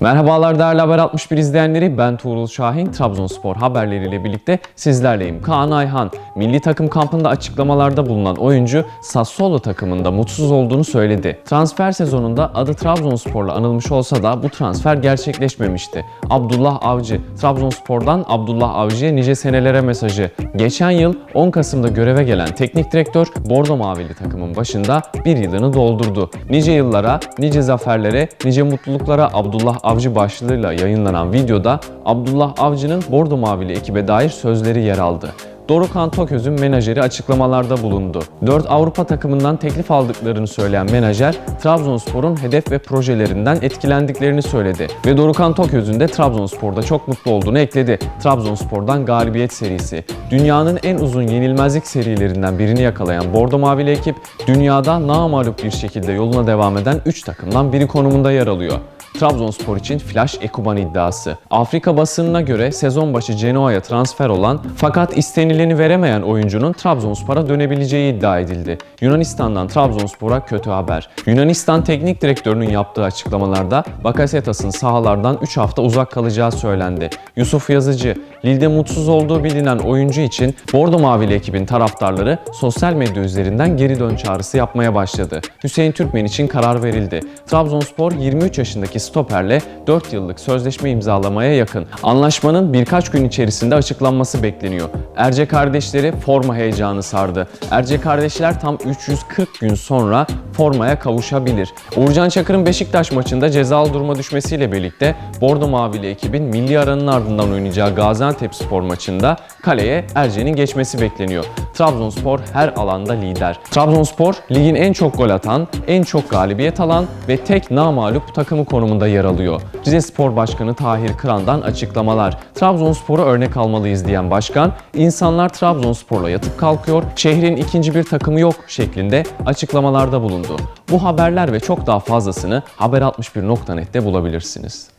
Merhabalar değerli Haber 61 izleyenleri. Ben Tuğrul Şahin. Trabzonspor haberleriyle birlikte sizlerleyim. Kaan Ayhan, milli takım kampında açıklamalarda bulunan oyuncu Sassuolo takımında mutsuz olduğunu söyledi. Transfer sezonunda adı Trabzonspor'la anılmış olsa da bu transfer gerçekleşmemişti. Abdullah Avcı, Trabzonspor'dan Abdullah Avcı'ya nice senelere mesajı. Geçen yıl 10 Kasım'da göreve gelen teknik direktör Bordo Mavili takımın başında bir yılını doldurdu. Nice yıllara, nice zaferlere, nice mutluluklara Abdullah Avcı başlığıyla yayınlanan videoda Abdullah Avcı'nın Bordo Mavili ekibe dair sözleri yer aldı. Dorukhan Toköz'ün menajeri açıklamalarda bulundu. 4 Avrupa takımından teklif aldıklarını söyleyen menajer, Trabzonspor'un hedef ve projelerinden etkilendiklerini söyledi. Ve Dorukhan Toköz'ün de Trabzonspor'da çok mutlu olduğunu ekledi. Trabzonspor'dan galibiyet serisi. Dünyanın en uzun yenilmezlik serilerinden birini yakalayan Bordo Mavili ekip, dünyada namalup bir şekilde yoluna devam eden 3 takımdan biri konumunda yer alıyor. Trabzonspor için flash Ekuban iddiası. Afrika basınına göre sezon başı Genoa'ya transfer olan fakat istenileni veremeyen oyuncunun Trabzonspor'a dönebileceği iddia edildi. Yunanistan'dan Trabzonspor'a kötü haber. Yunanistan teknik direktörünün yaptığı açıklamalarda Bakasetas'ın sahalardan 3 hafta uzak kalacağı söylendi. Yusuf Yazıcı, Lille'de mutsuz olduğu bilinen oyuncu için Bordo Mavili ekibin taraftarları sosyal medya üzerinden geri dön çağrısı yapmaya başladı. Hüseyin Türkmen için karar verildi. Trabzonspor 23 yaşındaki stoperle 4 yıllık sözleşme imzalamaya yakın. Anlaşmanın birkaç gün içerisinde açıklanması bekleniyor. Erce kardeşleri forma heyecanı sardı. Erce kardeşler tam 340 gün sonra formaya kavuşabilir. Uğurcan Çakır'ın Beşiktaş maçında cezalı duruma düşmesiyle birlikte Bordo Mavili ekibin milli aranın ardından oynayacağı Gaziantep spor maçında kaleye Erce'nin geçmesi bekleniyor. Trabzonspor her alanda lider. Trabzonspor ligin en çok gol atan, en çok galibiyet alan ve tek namalup takımı konumunda yer alıyor. Rize Spor Başkanı Tahir Kıran'dan açıklamalar. Trabzonspor'a örnek almalıyız diyen başkan, insanlar Trabzonspor'la yatıp kalkıyor, şehrin ikinci bir takımı yok şeklinde açıklamalarda bulundu. Bu haberler ve çok daha fazlasını haber61.net'te bulabilirsiniz.